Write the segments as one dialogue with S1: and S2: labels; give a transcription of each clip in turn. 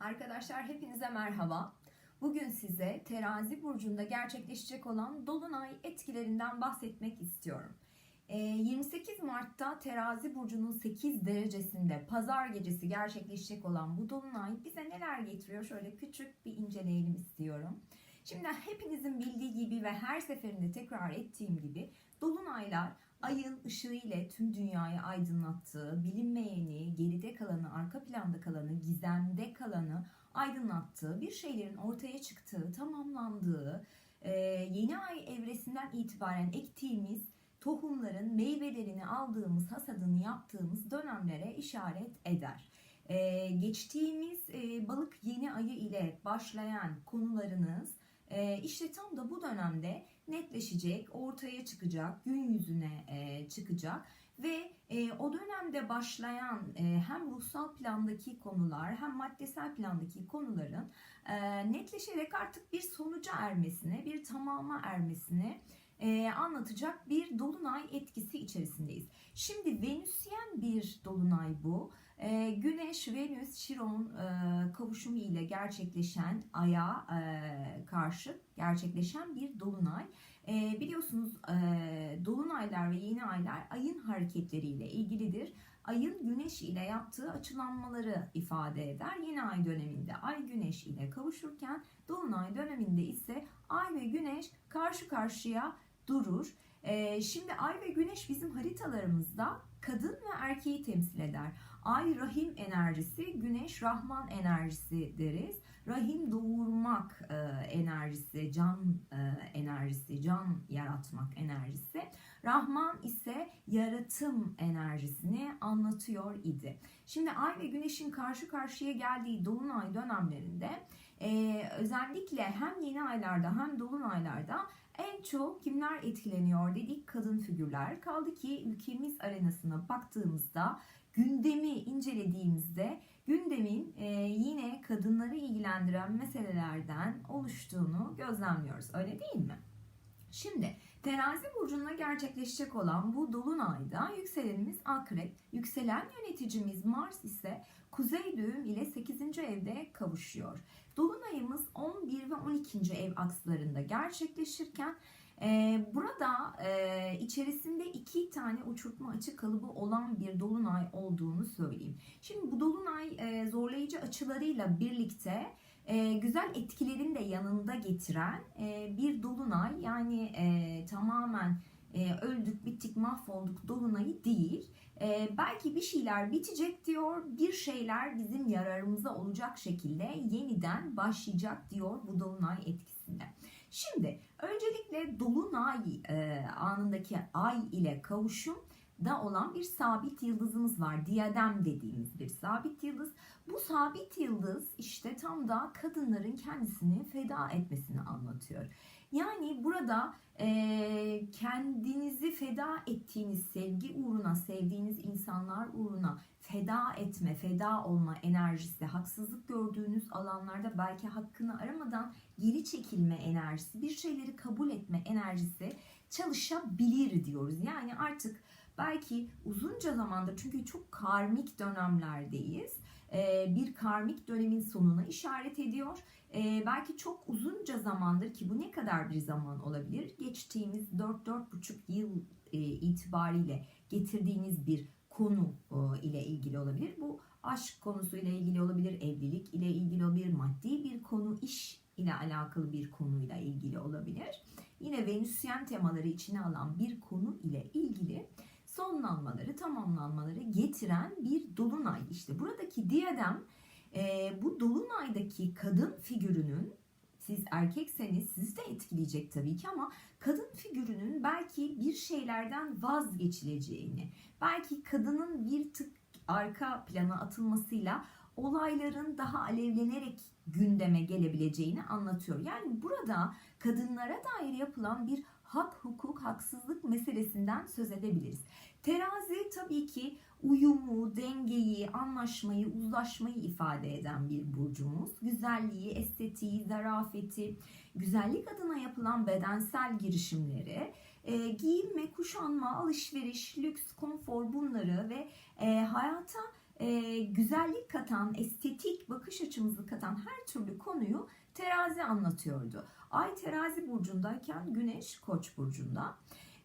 S1: Arkadaşlar hepinize merhaba. Bugün size terazi burcunda gerçekleşecek olan dolunay etkilerinden bahsetmek istiyorum. Ee, 28 Mart'ta terazi burcunun 8 derecesinde pazar gecesi gerçekleşecek olan bu dolunay bize neler getiriyor? Şöyle küçük bir inceleyelim istiyorum. Şimdi hepinizin bildiği gibi ve her seferinde tekrar ettiğim gibi dolunaylar ayın ışığı ile tüm dünyayı aydınlattığı, bilinmeyeni, geride kalanı, arka planda kalanı, gizemde kalanı aydınlattığı, bir şeylerin ortaya çıktığı, tamamlandığı, e, yeni ay evresinden itibaren ektiğimiz tohumların meyvelerini aldığımız, hasadını yaptığımız dönemlere işaret eder. E, geçtiğimiz e, balık yeni ayı ile başlayan konularınız işte tam da bu dönemde netleşecek, ortaya çıkacak, gün yüzüne e, çıkacak ve e, o dönemde başlayan e, hem ruhsal plandaki konular hem maddesel plandaki konuların netleşerek artık bir sonuca ermesine, bir tamama ermesine anlatacak bir dolunay etkisi içerisindeyiz. Şimdi Venüsyen bir dolunay bu. E, Güneş, Venüs, Şiron e, kavuşumu ile gerçekleşen aya e, karşı gerçekleşen bir dolunay. E, biliyorsunuz e, dolunaylar ve yeni aylar ayın hareketleriyle ilgilidir. Ayın güneş ile yaptığı açılanmaları ifade eder. Yeni ay döneminde ay güneş ile kavuşurken dolunay döneminde ise ay ve güneş karşı karşıya durur. E, şimdi ay ve güneş bizim haritalarımızda kadın ve erkeği temsil eder. Ay rahim enerjisi, güneş rahman enerjisi deriz. Rahim doğurmak e, enerjisi, can e, enerjisi, can yaratmak enerjisi. Rahman ise yaratım enerjisini anlatıyor idi. Şimdi ay ve güneşin karşı karşıya geldiği dolunay dönemlerinde e, özellikle hem yeni aylarda hem dolunaylarda en çok kimler etkileniyor dedik kadın figürler. Kaldı ki ülkemiz arenasına baktığımızda gündemi incelediğimizde gündemin e, yine kadınları ilgilendiren meselelerden oluştuğunu gözlemliyoruz. Öyle değil mi? Şimdi terazi burcunda gerçekleşecek olan bu dolunayda yükselenimiz akrep, yükselen yöneticimiz Mars ise kuzey düğüm ile 8. evde kavuşuyor. Dolunayımız 11 ve 12. ev akslarında gerçekleşirken ee, burada e, içerisinde iki tane uçurtma açı kalıbı olan bir dolunay olduğunu söyleyeyim. Şimdi bu dolunay e, zorlayıcı açılarıyla birlikte e, güzel etkilerini de yanında getiren e, bir dolunay. Yani e, tamamen e, öldük, bittik, mahvolduk dolunayı değil. E, belki bir şeyler bitecek diyor, bir şeyler bizim yararımıza olacak şekilde yeniden başlayacak diyor bu dolunay etkisinde. Şimdi öncelikle dolunay e, anındaki ay ile kavuşum da olan bir sabit yıldızımız var. Diyadem dediğimiz bir sabit yıldız. Bu sabit yıldız işte tam da kadınların kendisini feda etmesini anlatıyor. Yani burada e, kendinizi feda ettiğiniz sevgi uğruna, sevdiğiniz insanlar uğruna feda etme, feda olma enerjisi, haksızlık gördüğünüz alanlarda belki hakkını aramadan geri çekilme enerjisi, bir şeyleri kabul etme enerjisi çalışabilir diyoruz. Yani artık belki uzunca zamandır çünkü çok karmik dönemlerdeyiz. Bir karmik dönemin sonuna işaret ediyor. Belki çok uzunca zamandır ki bu ne kadar bir zaman olabilir? Geçtiğimiz 4-4,5 yıl itibariyle getirdiğiniz bir konu ile ilgili olabilir. Bu aşk konusu ile ilgili olabilir, evlilik ile ilgili olabilir, maddi bir konu, iş ile alakalı bir konuyla ilgili olabilir. Yine Venüsyen temaları içine alan bir konu ile ilgili sonlanmaları, tamamlanmaları getiren bir dolunay. İşte buradaki diyadem e, bu dolunaydaki kadın figürünün siz erkekseniz sizi de etkileyecek tabii ki ama kadın figürünün belki bir şeylerden vazgeçileceğini, belki kadının bir tık arka plana atılmasıyla olayların daha alevlenerek gündeme gelebileceğini anlatıyor. Yani burada kadınlara dair yapılan bir hak, hukuk, haksızlık meselesinden söz edebiliriz. Terazi tabii ki uyumu, dengeyi, anlaşmayı, uzlaşmayı ifade eden bir burcumuz. Güzelliği, estetiği, zarafeti, güzellik adına yapılan bedensel girişimleri, e, giyinme, kuşanma, alışveriş, lüks, konfor bunları ve e, hayata e, güzellik katan, estetik bakış açımızı katan her türlü konuyu terazi anlatıyordu. Ay terazi burcundayken güneş koç burcunda.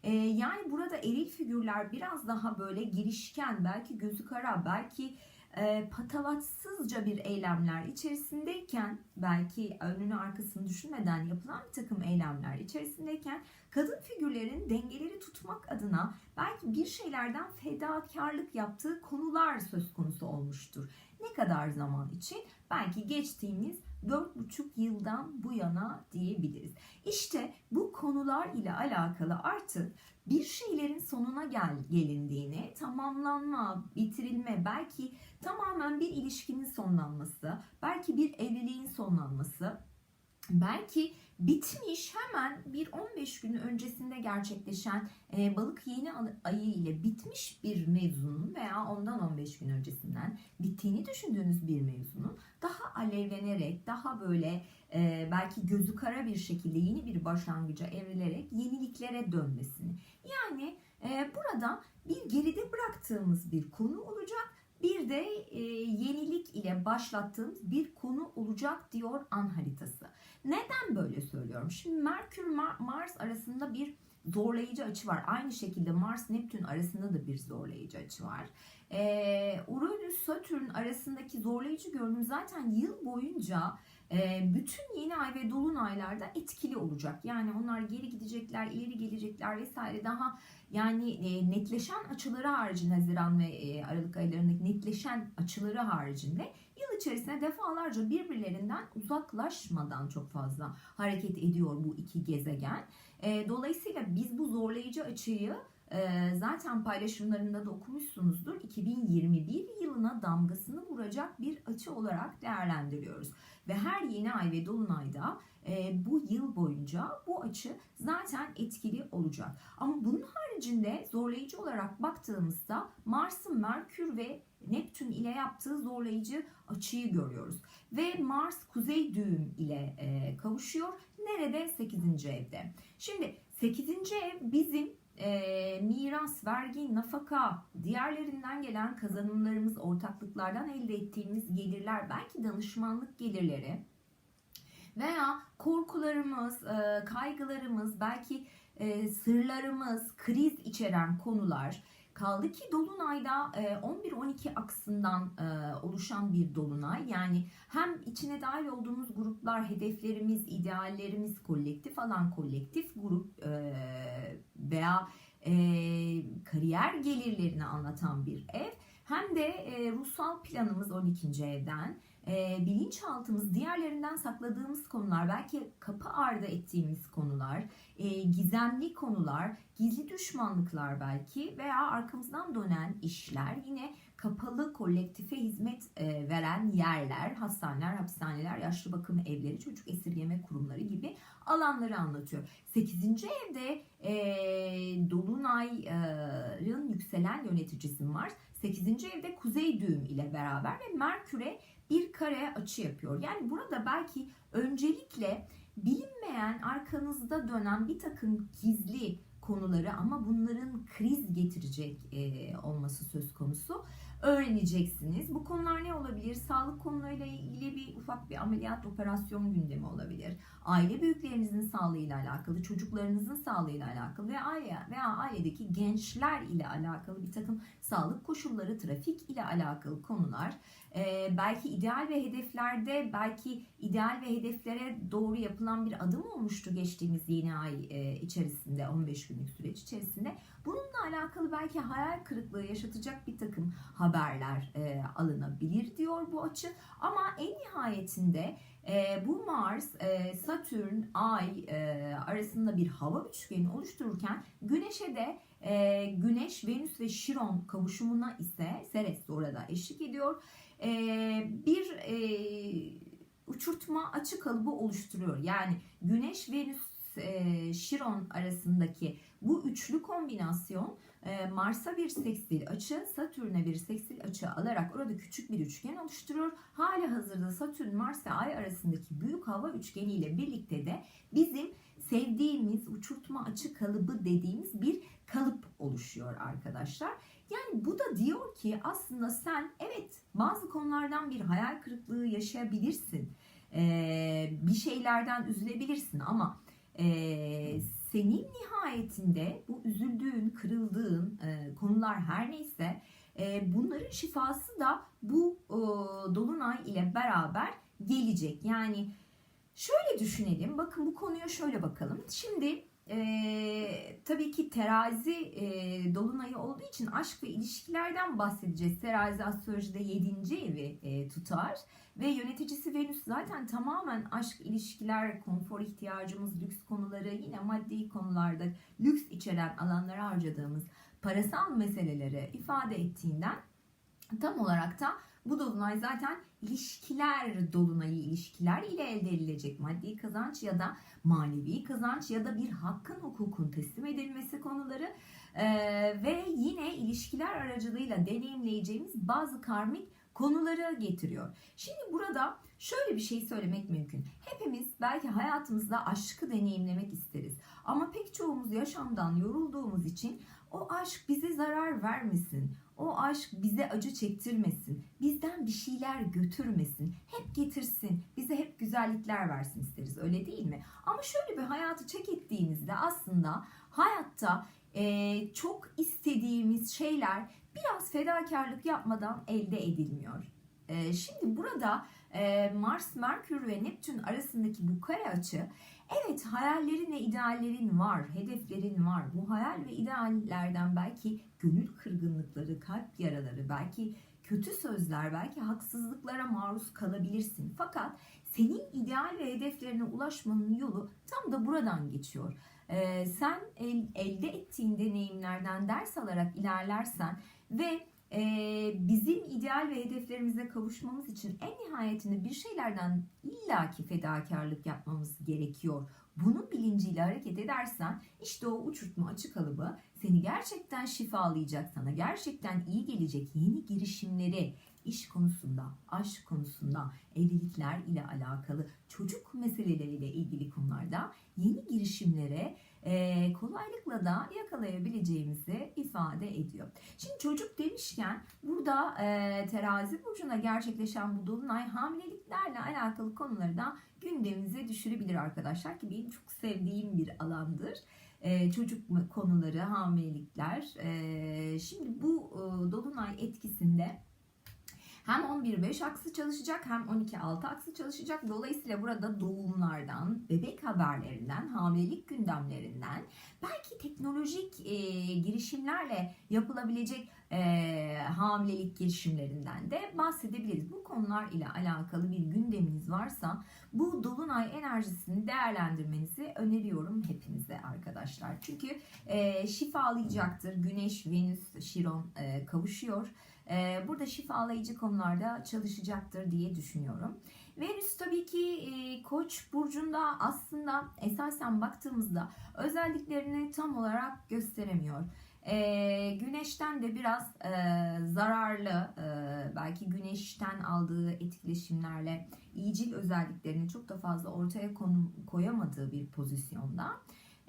S1: E, yani burada eril figürler biraz daha böyle girişken, belki gözü kara, belki e, patavatsızca bir eylemler içerisindeyken belki önünü arkasını düşünmeden yapılan bir takım eylemler içerisindeyken kadın figürlerin dengeleri tutmak adına belki bir şeylerden fedakarlık yaptığı konular söz konusu olmuştur. Ne kadar zaman için? Belki geçtiğimiz 4,5 yıldan bu yana diyebiliriz. İşte bu konular ile alakalı artık bir şeylerin sonuna gel gelindiğini, tamamlanma, bitirilme, belki tamamen bir ilişkinin sonlanması, belki bir evliliğin sonlanması, belki bitmiş hemen bir 15 gün öncesinde gerçekleşen e, balık yeni ayı ile bitmiş bir mevzunun veya ondan 15 gün öncesinden bittiğini düşündüğünüz bir mevzunun daha alevlenerek, daha böyle e, belki gözü kara bir şekilde yeni bir başlangıca evrilerek yeniliklere dönmesini. Yani e, burada bir geride bıraktığımız bir konu olacak. Bir de e, yenilik ile başlattığımız bir konu olacak diyor an haritası. Neden böyle söylüyorum? Şimdi Merkür Mars arasında bir zorlayıcı açı var. Aynı şekilde Mars Neptün arasında da bir zorlayıcı açı var. Ee, Uranüs Satürn arasındaki zorlayıcı görünüm zaten yıl boyunca bütün yeni ay ve dolunaylarda etkili olacak. Yani onlar geri gidecekler, ileri gelecekler vesaire daha yani e, netleşen açıları haricinde Haziran ve e, Aralık aylarındaki netleşen açıları haricinde yıl içerisinde defalarca birbirlerinden uzaklaşmadan çok fazla hareket ediyor bu iki gezegen. E, dolayısıyla biz bu zorlayıcı açıyı zaten paylaşımlarında da okumuşsunuzdur. 2021 yılına damgasını vuracak bir açı olarak değerlendiriyoruz. Ve her yeni ay ve dolunayda e, bu yıl boyunca bu açı zaten etkili olacak. Ama bunun haricinde zorlayıcı olarak baktığımızda Mars'ın Merkür ve Neptün ile yaptığı zorlayıcı açıyı görüyoruz. Ve Mars kuzey düğüm ile e, kavuşuyor. Nerede? 8. evde. Şimdi 8. ev bizim e, miras, vergi, nafaka, diğerlerinden gelen kazanımlarımız, ortaklıklardan elde ettiğimiz gelirler, belki danışmanlık gelirleri veya korkularımız, e, kaygılarımız, belki e, sırlarımız, kriz içeren konular. Kaldı ki Dolunay'da 11-12 aksından e, oluşan bir Dolunay. Yani hem içine dahil olduğumuz gruplar, hedeflerimiz, ideallerimiz, kolektif alan kolektif grup e, veya kariyer gelirlerini anlatan bir ev. Hem de ruhsal planımız 12. evden e, bilinçaltımız diğerlerinden sakladığımız konular, belki kapı ardı ettiğimiz konular, e, gizemli konular, gizli düşmanlıklar belki veya arkamızdan dönen işler, yine kapalı kolektife hizmet e, veren yerler, hastaneler, hapishaneler, yaşlı bakım evleri, çocuk esirgeme kurumları gibi alanları anlatıyor. 8. evde e, Dolunay'ın yükselen yöneticisi Mars. 8. evde kuzey düğüm ile beraber ve Merkür'e bir kare açı yapıyor. Yani burada belki öncelikle bilinmeyen arkanızda dönen bir takım gizli konuları ama bunların kriz getirecek e, olması söz konusu öğreneceksiniz. Bu konular ne olabilir? Sağlık konularıyla ilgili bir ufak bir ameliyat operasyon gündemi olabilir. Aile büyüklerinizin sağlığıyla alakalı, çocuklarınızın sağlığıyla alakalı veya aile veya ailedeki gençler ile alakalı bir takım sağlık koşulları, trafik ile alakalı konular. Ee, belki ideal ve hedeflerde, belki ideal ve hedeflere doğru yapılan bir adım olmuştu geçtiğimiz yeni ay e, içerisinde, 15 günlük süreç içerisinde. Bununla alakalı belki hayal kırıklığı yaşatacak bir takım haberler e, alınabilir diyor bu açı. Ama en nihayetinde e, bu Mars, e, Satürn, Ay e, arasında bir hava üçgeni oluştururken Güneş'e de e, Güneş, Venüs ve Şiron kavuşumuna ise Ceres de orada eşlik ediyor. E, bir e, uçurtma açı kalıbı oluşturuyor. Yani Güneş, Venüs, e, Şiron arasındaki bu üçlü kombinasyon e, Mars'a bir seksil açı, Satürn'e bir seksil açı alarak orada küçük bir üçgen oluşturuyor. Hali hazırda Satürn, Mars ve Ay arasındaki büyük hava üçgeni ile birlikte de bizim sevdiğimiz uçurtma açı kalıbı dediğimiz bir kalıp oluşuyor arkadaşlar. Yani bu da diyor ki aslında sen evet bazı konulardan bir hayal kırıklığı yaşayabilirsin. Ee, bir şeylerden üzülebilirsin ama e, senin nihayetinde bu üzüldüğün, kırıldığın e, konular her neyse e, bunların şifası da bu e, dolunay ile beraber gelecek. Yani şöyle düşünelim. Bakın bu konuya şöyle bakalım. Şimdi e, tabii ki terazi e, dolunayı olduğu için aşk ve ilişkilerden bahsedeceğiz. Terazi astrolojide 7. evi e, tutar ve yöneticisi Venüs zaten tamamen aşk, ilişkiler, konfor ihtiyacımız, lüks konuları, yine maddi konularda lüks içeren alanlara harcadığımız parasal meseleleri ifade ettiğinden tam olarak da bu dolunay zaten ilişkiler dolunayı ilişkiler ile elde edilecek maddi kazanç ya da manevi kazanç ya da bir hakkın hukukun teslim edilmesi konuları Ee, ve yine ilişkiler aracılığıyla deneyimleyeceğimiz bazı karmik konuları getiriyor. Şimdi burada şöyle bir şey söylemek mümkün. Hepimiz belki hayatımızda aşkı deneyimlemek isteriz. Ama pek çoğumuz yaşamdan yorulduğumuz için o aşk bize zarar vermesin. O aşk bize acı çektirmesin. Bizden bir şeyler götürmesin. Hep getirsin. Bize hep güzellikler versin isteriz. Öyle değil mi? Ama şöyle bir hayatı çek ettiğimizde aslında hayatta e, çok istediğimiz şeyler biraz fedakarlık yapmadan elde edilmiyor. E, şimdi burada e, Mars, Merkür ve Neptün arasındaki bu kare açı evet hayallerin ve ideallerin var, hedeflerin var. Bu hayal ve ideallerden belki gönül kırgınlıkları, kalp yaraları, belki kötü sözler, belki haksızlıklara maruz kalabilirsin. Fakat senin ideal ve hedeflerine ulaşmanın yolu tam da buradan geçiyor. Ee, sen el, elde ettiğin deneyimlerden ders alarak ilerlersen ve bizim ideal ve hedeflerimize kavuşmamız için en nihayetinde bir şeylerden illaki fedakarlık yapmamız gerekiyor. Bunun bilinciyle hareket edersen işte o uçurtma açık kalıbı seni gerçekten şifalayacak, sana gerçekten iyi gelecek yeni girişimleri iş konusunda, aşk konusunda, evlilikler ile alakalı, çocuk meseleleriyle ilgili konularda yeni girişimlere e, kolaylıkla da yakalayabileceğimizi ifade ediyor. Şimdi çocuk demişken burada e, terazi burcunda gerçekleşen bu dolunay hamileliklerle alakalı konuları da gündemimize düşürebilir arkadaşlar ki benim çok sevdiğim bir alandır. E, çocuk konuları, hamilelikler. Şimdi bu dolunay etkisinde hem 11-5 aksı çalışacak hem 12-6 aksı çalışacak. Dolayısıyla burada doğumlardan, bebek haberlerinden, hamilelik gündemlerinden, belki teknolojik e, girişimlerle yapılabilecek e, hamilelik girişimlerinden de bahsedebiliriz. Bu konular ile alakalı bir gündeminiz varsa bu dolunay enerjisini değerlendirmenizi öneriyorum hepinize arkadaşlar. Çünkü e, şifalayacaktır. Güneş, Venüs, Şiron e, kavuşuyor. E, burada şifalayıcı konularda çalışacaktır diye düşünüyorum. Venüs tabii ki e, Koç burcunda aslında esasen baktığımızda özelliklerini tam olarak gösteremiyor. E, güneşten de biraz e, zararlı e, belki güneşten aldığı etkileşimlerle iyicil özelliklerini çok da fazla ortaya konum, koyamadığı bir pozisyonda.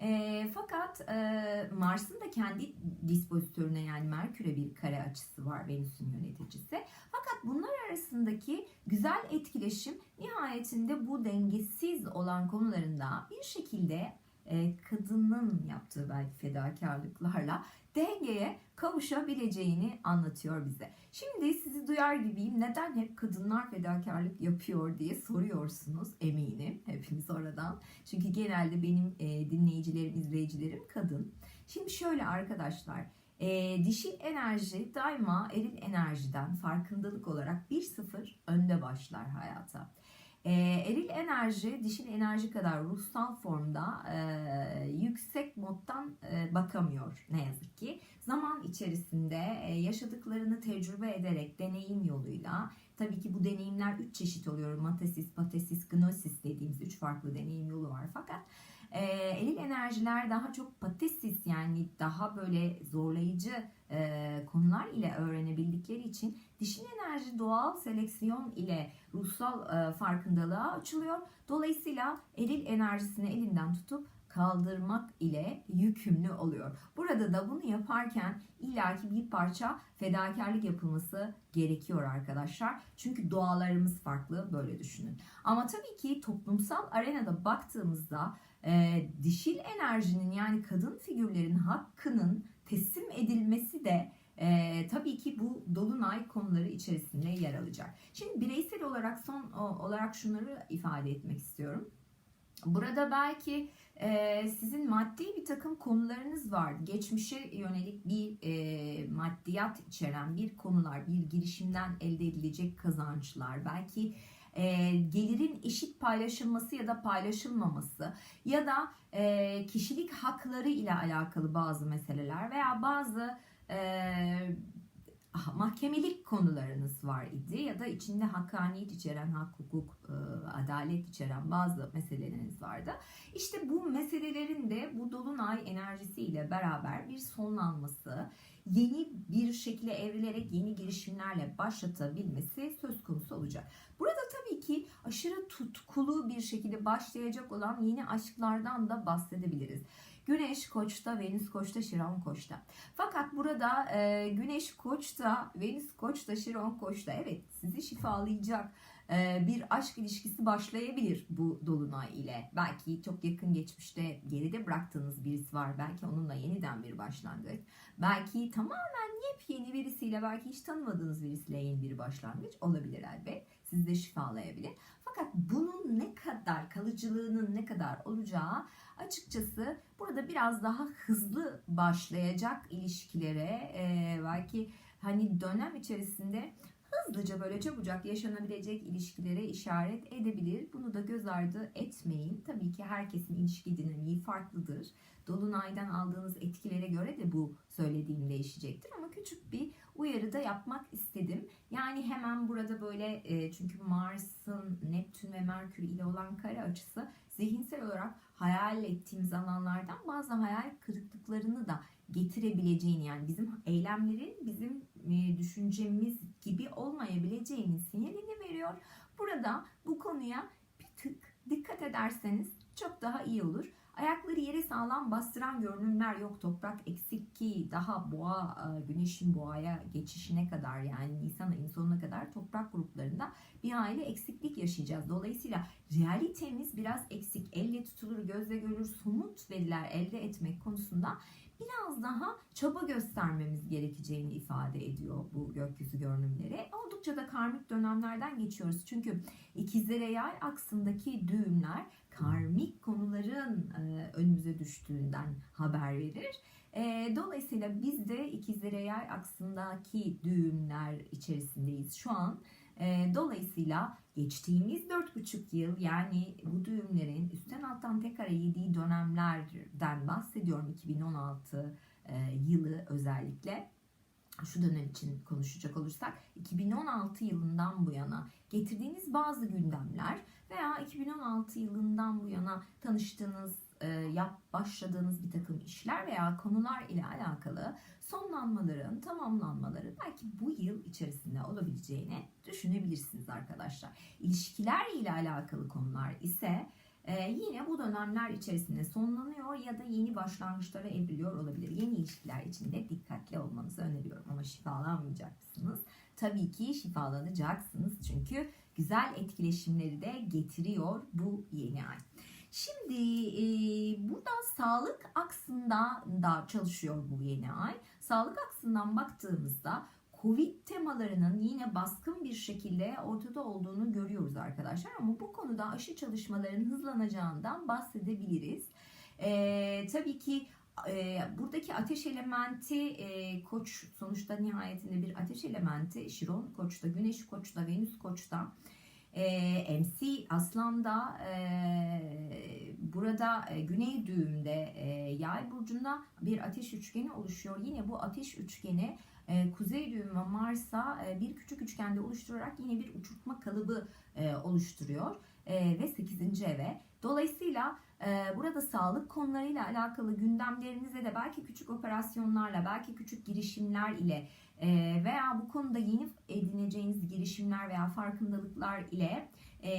S1: E, fakat e, Mars'ın da kendi dispozitörüne yani Merkür'e bir kare açısı var Venüs'ün yöneticisi. Fakat bunlar arasındaki güzel etkileşim nihayetinde bu dengesiz olan konularında bir şekilde e, kadının yaptığı belki fedakarlıklarla dengeye kavuşabileceğini anlatıyor bize. Şimdi sizi duyar gibiyim. Neden hep kadınlar fedakarlık yapıyor diye soruyorsunuz eminim hepiniz oradan. Çünkü genelde benim e, dinleyicilerim, izleyicilerim kadın. Şimdi şöyle arkadaşlar. E, dişil enerji daima eril enerjiden farkındalık olarak 1-0 önde başlar hayata. E, eril enerji dişil enerji kadar ruhsal formda e, moddan e, bakamıyor ne yazık ki. Zaman içerisinde e, yaşadıklarını tecrübe ederek deneyim yoluyla tabii ki bu deneyimler üç çeşit oluyor. Matesis, patesis, gnosis dediğimiz üç farklı deneyim yolu var. Fakat e, eril enerjiler daha çok patesis yani daha böyle zorlayıcı e, konular ile öğrenebildikleri için dişil enerji doğal seleksiyon ile ruhsal farkındalığa açılıyor. Dolayısıyla eril enerjisini elinden tutup kaldırmak ile yükümlü oluyor. Burada da bunu yaparken illaki bir parça fedakarlık yapılması gerekiyor arkadaşlar. Çünkü doğalarımız farklı böyle düşünün. Ama tabii ki toplumsal arenada baktığımızda e, dişil enerjinin yani kadın figürlerin hakkının teslim edilmesi de e, tabii ki bu dolunay konuları içerisinde yer alacak. Şimdi bireysel olarak son olarak şunları ifade etmek istiyorum. Burada belki e, sizin maddi bir takım konularınız var. Geçmişe yönelik bir e, maddiyat içeren bir konular, bir girişimden elde edilecek kazançlar. Belki e, gelirin eşit paylaşılması ya da paylaşılmaması ya da e, kişilik hakları ile alakalı bazı meseleler veya bazı e, mahkemelik konularınız var idi ya da içinde hakkaniyet içeren, hak, hukuk, e, adalet içeren bazı meseleleriniz vardı. İşte bu meselelerin de bu dolunay enerjisiyle beraber bir sonlanması, yeni bir şekilde evrilerek yeni girişimlerle başlatabilmesi söz konusu olacak. Burada tabii ki aşırı tutkulu bir şekilde başlayacak olan yeni aşklardan da bahsedebiliriz. Güneş Koç'ta, Venüs Koç'ta, Şiron Koç'ta. Fakat burada e, Güneş Koç'ta, Venüs Koç'ta, Şiron Koç'ta evet sizi şifalayacak e, bir aşk ilişkisi başlayabilir bu dolunay ile. Belki çok yakın geçmişte geride bıraktığınız birisi var. Belki onunla yeniden bir başlangıç. Belki tamamen yepyeni birisiyle, belki hiç tanımadığınız birisiyle yeni bir başlangıç olabilir elbet. Sizi de şifalayabilir. Fakat bunun ne kadar kalıcılığının ne kadar olacağı açıkçası burada biraz daha hızlı başlayacak ilişkilere e, belki hani dönem içerisinde hızlıca böyle çabucak yaşanabilecek ilişkilere işaret edebilir. Bunu da göz ardı etmeyin. Tabii ki herkesin ilişki dinamiği farklıdır. Dolunaydan aldığınız etkilere göre de bu söylediğim değişecektir ama küçük bir uyarı da yapmak istedim. Yani hemen burada böyle e, çünkü Mars'ın Neptün ve Merkür ile olan kare açısı zihinsel olarak hayal ettiğimiz alanlardan bazı hayal kırıklıklarını da getirebileceğini yani bizim eylemlerin bizim e, düşüncemiz gibi olmayabileceğinin sinyalini veriyor. Burada bu konuya bir tık dikkat ederseniz çok daha iyi olur. Ayakları yere sağlam bastıran görünümler yok. Toprak eksik ki daha boğa, e, güneşin boğaya geçişine kadar yani Nisan ayının sonuna kadar toprak gruplarında bir aile eksiklik yaşayacağız. Dolayısıyla realitemiz biraz eksik. Elle tutulur, gözle görülür, somut veriler elde etmek konusunda biraz daha çaba göstermemiz gerekeceğini ifade ediyor bu gökyüzü görünümleri. Oldukça da karmik dönemlerden geçiyoruz. Çünkü ikizlere yay aksındaki düğümler karmik konuların e, önümüze düştüğünden haber verir. E, dolayısıyla biz de ikizlere yay aksındaki düğümler içerisindeyiz şu an. E, dolayısıyla geçtiğimiz 4,5 yıl yani bu düğümlerin üstten alttan tekrar yediği dönemlerden bahsediyorum 2016 yılı özellikle şu dönem için konuşacak olursak 2016 yılından bu yana getirdiğiniz bazı gündemler veya 2016 yılından bu yana tanıştığınız, e, yap başladığınız bir takım işler veya konular ile alakalı sonlanmaların, tamamlanmaları belki bu yıl içerisinde olabileceğini düşünebilirsiniz arkadaşlar. İlişkiler ile alakalı konular ise ee, yine bu dönemler içerisinde sonlanıyor ya da yeni başlangıçlara evriliyor olabilir. Yeni ilişkiler içinde dikkatli olmanızı öneriyorum ama şifalanmayacaksınız. Tabii ki şifalanacaksınız çünkü güzel etkileşimleri de getiriyor bu yeni ay. Şimdi e, burada sağlık aksında da çalışıyor bu yeni ay. Sağlık aksından baktığımızda Covid temalarının yine baskın bir şekilde ortada olduğunu görüyoruz arkadaşlar. Ama bu konuda aşı çalışmalarının hızlanacağından bahsedebiliriz. Ee, tabii ki e, buradaki ateş elementi e, koç sonuçta nihayetinde bir ateş elementi. Şiron koçta, güneş koçta, venüs koçta. E, MC Aslan'da e, burada e, güney düğümde e, yay burcunda bir ateş üçgeni oluşuyor. Yine bu ateş üçgeni e, kuzey düğümü Mars'a e, bir küçük üçgende oluşturarak yine bir uçurtma kalıbı e, oluşturuyor e, ve 8. eve. Dolayısıyla burada sağlık konularıyla alakalı gündemlerinize de belki küçük operasyonlarla, belki küçük girişimler ile e, veya bu konuda yeni edineceğiniz girişimler veya farkındalıklar ile e,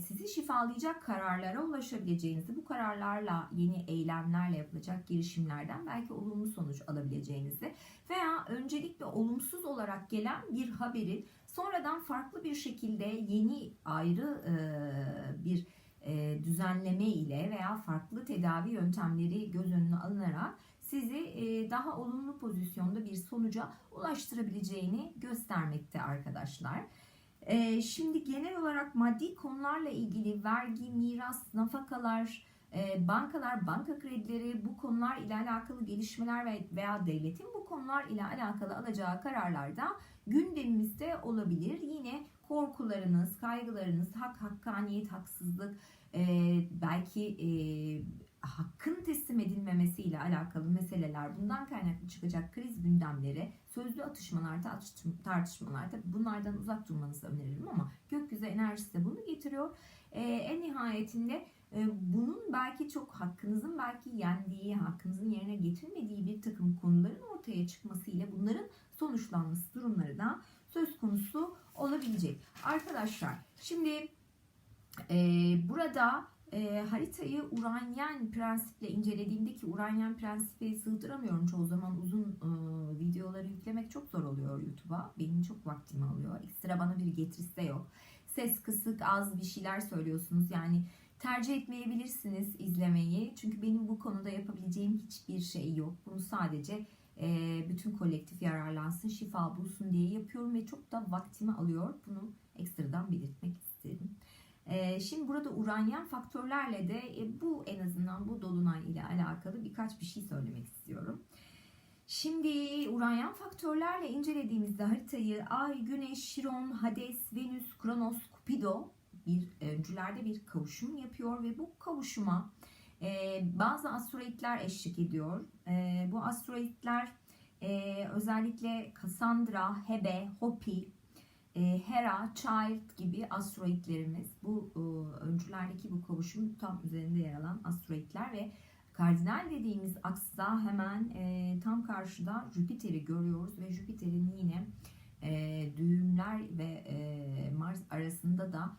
S1: sizi şifa şifalayacak kararlara ulaşabileceğinizi, bu kararlarla yeni eylemlerle yapılacak girişimlerden belki olumlu sonuç alabileceğinizi veya öncelikle olumsuz olarak gelen bir haberin sonradan farklı bir şekilde yeni ayrı e, bir e, düzenleme ile veya farklı tedavi yöntemleri göz önüne alınarak sizi e, daha olumlu pozisyonda bir sonuca ulaştırabileceğini göstermekte arkadaşlar. E, şimdi genel olarak maddi konularla ilgili vergi, miras, nafakalar, e, bankalar, banka kredileri bu konular ile alakalı gelişmeler ve veya devletin bu konular ile alakalı alacağı kararlarda gündemimizde olabilir. Yine korkularınız, kaygılarınız, hak, hakkaniyet, haksızlık, e, belki e, hakkın teslim edilmemesiyle alakalı meseleler, bundan kaynaklı çıkacak kriz gündemleri, sözlü atışmalar, tartışm- tartışmalar, tabii bunlardan uzak durmanızı öneririm ama gökyüzü enerjisi de bunu getiriyor. E, en nihayetinde e, bunun belki çok hakkınızın belki yendiği, hakkınızın yerine getirilmediği bir takım konuların ortaya çıkmasıyla bunların sonuçlanması durumları da söz konusu olabilecek. Arkadaşlar şimdi e, burada e, haritayı Uranyen prensiple incelediğimde ki Uranyen prensibi sığdıramıyorum çoğu zaman uzun e, videoları yüklemek çok zor oluyor YouTube'a. Benim çok vaktimi alıyor. Ekstra bana bir getirisi de yok. Ses kısık az bir şeyler söylüyorsunuz. Yani tercih etmeyebilirsiniz izlemeyi. Çünkü benim bu konuda yapabileceğim hiçbir şey yok. Bunu sadece bütün kolektif yararlansın, şifa bulsun diye yapıyorum ve çok da vaktimi alıyor. Bunu ekstradan belirtmek istedim. E, şimdi burada uranyen faktörlerle de e, bu en azından bu dolunay ile alakalı birkaç bir şey söylemek istiyorum. Şimdi uranyen faktörlerle incelediğimizde haritayı Ay, Güneş, Şiron, Hades, Venüs, Kronos, Kupido bir öncülerde bir kavuşum yapıyor ve bu kavuşuma e, bazı asteroidler eşlik ediyor. E, bu asteroidler e, özellikle Cassandra, Hebe, Hopi, e, Hera, Child gibi asteroidlerimiz bu e, öncülerdeki bu kavuşum tam üzerinde yer alan asteroidler ve kardinal dediğimiz aksta hemen e, tam karşıda Jüpiter'i görüyoruz ve Jüpiter'in yine e, düğümler ve e, Mars arasında da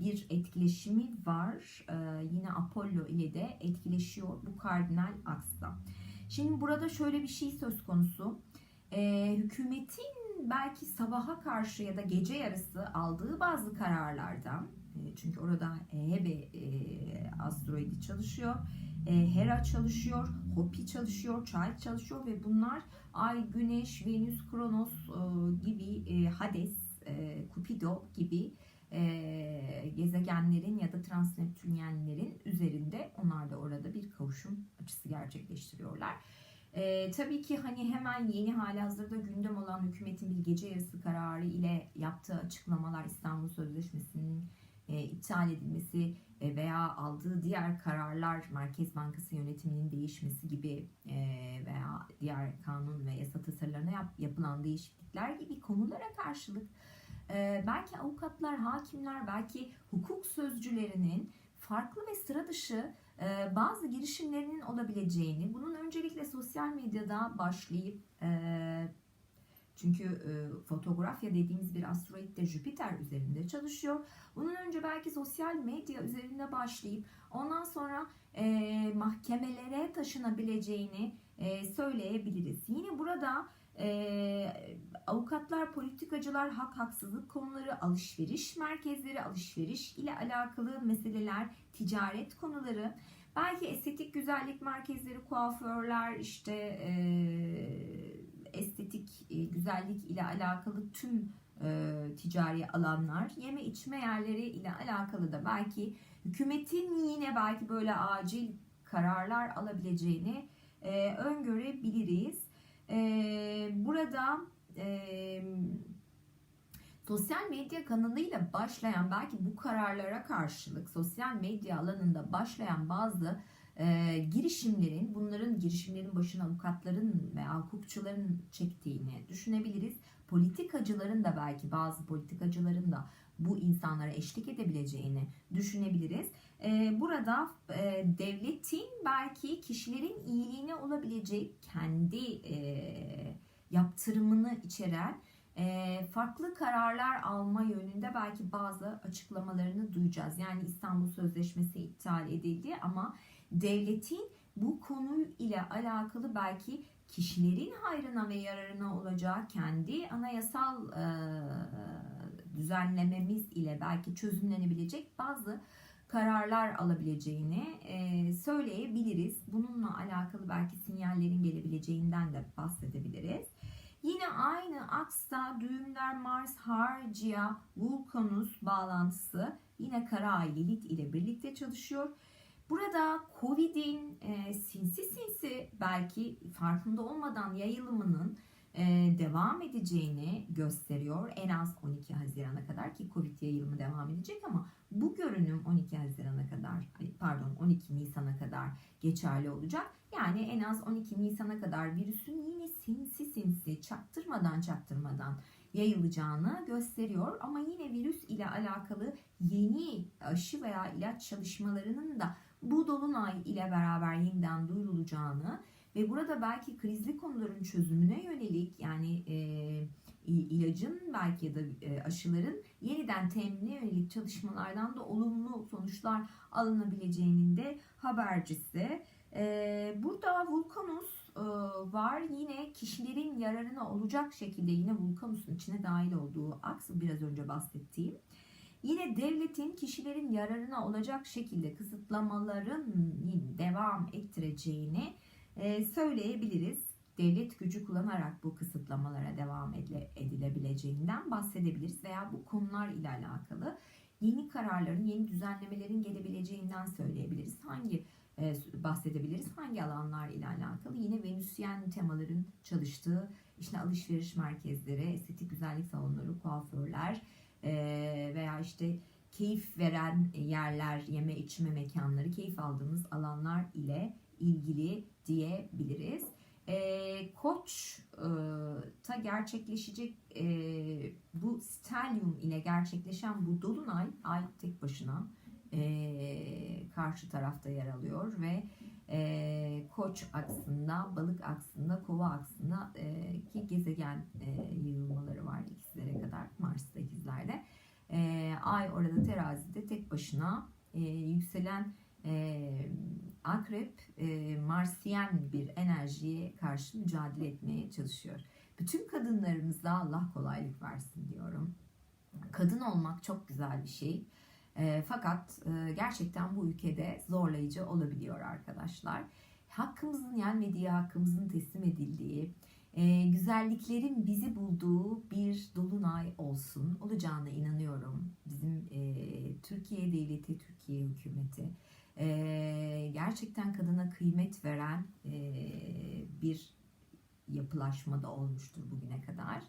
S1: bir etkileşimi var. E, yine Apollo ile de etkileşiyor bu kardinal aksta. Şimdi burada şöyle bir şey söz konusu. E, hükümetin belki sabaha karşı ya da gece yarısı aldığı bazı kararlardan e, çünkü orada Hebe e, asteroidi çalışıyor. E, Hera çalışıyor, Hopi çalışıyor, Child çalışıyor ve bunlar Ay, Güneş, Venüs, Kronos e, gibi e, Hades, e, Cupido gibi e, gezegenlerin ya da transneptünyenlerin üzerinde onlar da orada bir kavuşum açısı gerçekleştiriyorlar. E, tabii ki hani hemen yeni hali hazırda gündem olan hükümetin bir gece yarısı kararı ile yaptığı açıklamalar İstanbul Sözleşmesi'nin e, iptal edilmesi e, veya aldığı diğer kararlar Merkez Bankası yönetiminin değişmesi gibi e, veya diğer kanun ve yasa tasarılarına yap, yapılan değişiklikler gibi konulara karşılık e, belki avukatlar, hakimler, belki hukuk sözcülerinin farklı ve sıra dışı e, bazı girişimlerinin olabileceğini, bunun öncelikle sosyal medyada başlayıp e, çünkü e, fotoğrafya dediğimiz bir asteroid de Jüpiter üzerinde çalışıyor. Bunun önce belki sosyal medya üzerinde başlayıp ondan sonra mahkemelere taşınabileceğini söyleyebiliriz. Yine burada e, avukatlar, politikacılar, hak haksızlık konuları, alışveriş merkezleri, alışveriş ile alakalı meseleler, ticaret konuları, belki estetik güzellik merkezleri, kuaförler, işte e, estetik e, güzellik ile alakalı tüm e, ticari alanlar, yeme içme yerleri ile alakalı da belki hükümetin yine belki böyle acil kararlar alabileceğini öngörebiliriz. E, burada e, sosyal medya kanalıyla başlayan belki bu kararlara karşılık sosyal medya alanında başlayan bazı e, girişimlerin, bunların girişimlerin başına avukatların veya hukukçuların çektiğini düşünebiliriz. Politikacıların da belki bazı politikacıların da bu insanlara eşlik edebileceğini düşünebiliriz. E, burada e, devletin belki kişilerin iyiliğine olabilecek kendi e, yaptırımını içeren e, farklı kararlar alma yönünde belki bazı açıklamalarını duyacağız. Yani İstanbul Sözleşmesi iptal edildi ama devletin bu konu ile alakalı belki kişilerin hayrına ve yararına olacağı kendi anayasal düzenlememiz ile belki çözümlenebilecek bazı kararlar alabileceğini e, söyleyebiliriz. Bununla alakalı belki sinyallerin gelebileceğinden de bahsedebiliriz. Yine aynı aksta düğümler Mars, Harcia, Vulcanus bağlantısı yine Kara Ay ile birlikte çalışıyor. Burada Covid'in e, sinsi sinsi belki farkında olmadan yayılımının devam edeceğini gösteriyor. En az 12 Haziran'a kadar ki Covid yayılımı devam edecek ama bu görünüm 12 Haziran'a kadar pardon 12 Nisan'a kadar geçerli olacak. Yani en az 12 Nisan'a kadar virüsün yine sinsi sinsi çaktırmadan çaktırmadan yayılacağını gösteriyor. Ama yine virüs ile alakalı yeni aşı veya ilaç çalışmalarının da bu dolunay ile beraber yeniden duyurulacağını ve burada belki krizli konuların çözümüne yönelik yani e, ilacın belki ya da e, aşıların yeniden temine yönelik çalışmalardan da olumlu sonuçlar alınabileceğinin de habercisi. E, burada Vulkanus e, var yine kişilerin yararına olacak şekilde yine Vulkanus'un içine dahil olduğu aks biraz önce bahsettiğim. Yine devletin kişilerin yararına olacak şekilde kısıtlamaların devam ettireceğini e, söyleyebiliriz. Devlet gücü kullanarak bu kısıtlamalara devam edilebileceğinden bahsedebiliriz veya bu konular ile alakalı yeni kararların, yeni düzenlemelerin gelebileceğinden söyleyebiliriz. Hangi e, bahsedebiliriz? Hangi alanlar ile alakalı? Yine Venüsyen temaların çalıştığı işte alışveriş merkezleri, estetik güzellik salonları, kuaförler e, veya işte keyif veren yerler, yeme içme mekanları, keyif aldığımız alanlar ile ilgili diyebiliriz. E, Koç'ta gerçekleşecek e, bu stelyum ile gerçekleşen bu dolunay ay tek başına e, karşı tarafta yer alıyor ve e, Koç aksında, balık aksında, kova aksında e, ki gezegen e, yığılmaları var ikizlere kadar Mars'ta ikizlerde. E, ay orada terazide tek başına e, yükselen e, akrep e, marsiyen bir enerjiye karşı mücadele etmeye çalışıyor. Bütün kadınlarımıza Allah kolaylık versin diyorum. Kadın olmak çok güzel bir şey. E, fakat e, gerçekten bu ülkede zorlayıcı olabiliyor arkadaşlar. Hakkımızın yenmediği, hakkımızın teslim edildiği, e, güzelliklerin bizi bulduğu bir dolunay olsun. Olacağına inanıyorum. Bizim e, Türkiye Devleti, Türkiye Hükümeti e, gerçekten kadına kıymet veren e, bir yapılaşmada olmuştur bugüne kadar.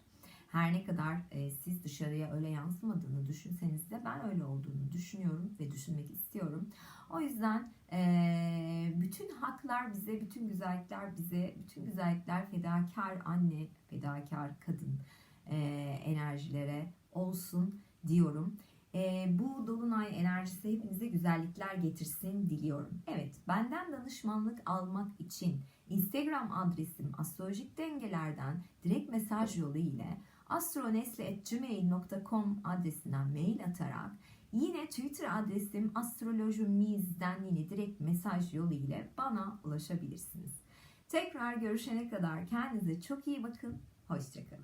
S1: Her ne kadar e, siz dışarıya öyle yansımadığını düşünseniz de ben öyle olduğunu düşünüyorum ve düşünmek istiyorum. O yüzden e, bütün haklar bize, bütün güzellikler bize, bütün güzellikler fedakar anne, fedakar kadın e, enerjilere olsun diyorum. E, bu dolunay enerjisi hepinize güzellikler getirsin diliyorum. Evet, benden danışmanlık almak için Instagram adresim astrolojik dengelerden direkt mesaj yolu ile astronesle.gmail.com adresinden mail atarak yine Twitter adresim astrolojimizden yine direkt mesaj yolu ile bana ulaşabilirsiniz. Tekrar görüşene kadar kendinize çok iyi bakın. Hoşçakalın.